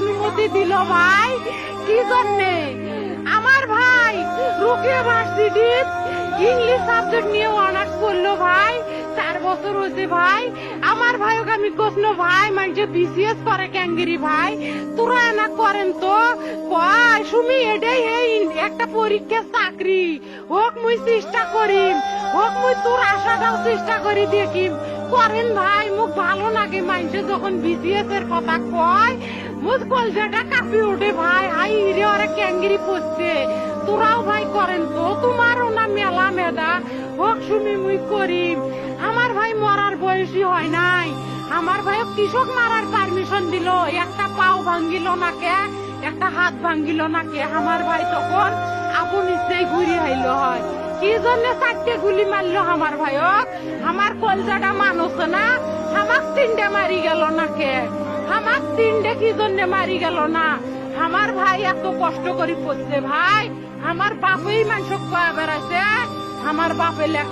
অনুমতি দিল ভাই। কি জন্যে? আমার ভাই রুকিয়া ভার্সিটির ইংলিশ সাবজেক্ট নিয়ে অনার্স করল ভাই। চার বছর হয়েছে ভাই। আমার ভাইও আমি কোসনো ভাই মানে বিসিএস করে ক্যাঙ্গিরি ভাই? তোরা না করেন তো? কয় সুমি, এটাই এই একটা পরীক্ষার চাকরি। হোক, মুই চেষ্টা করিম। হোক, মুই তোর আশাটাও চেষ্টা করি দেখিম। করেন ভাই, মুখ ভালো লাগে মাইনসে যখন বিসিএস এর কথা কয়। মুখ কলজাটা কাঁপি ওঠে ভাই। হাই রে ওরা ক্যাঙ্গিরি পড়ছে তোরাও ভাই করেন তো, তোমারও না মেলা মেদা। হোক শুনি মুই করিম। আমার ভাই মরার বয়সী হয় নাই। আমার ভাই কৃষক মারার পারমিশন দিল। একটা পাও ভাঙ্গিল না কে একটা হাত ভাঙ্গিল না কে আমার ভাই তখন আপন ইচ্ছেই ঘুরি আইল হয়। কি জন্য চারটে গুলি মারলো আমার ভাইক আমার কলজাটা মানুষ না। আমাক তিনটে মারি গেল না কে তিনটে কি জন্য মারি গেল না। আমার ভাই এত কষ্ট করে পড়ছে ভাই। আমার বাপই মানুষ বেড়াইছে। আমার বাপে লেখা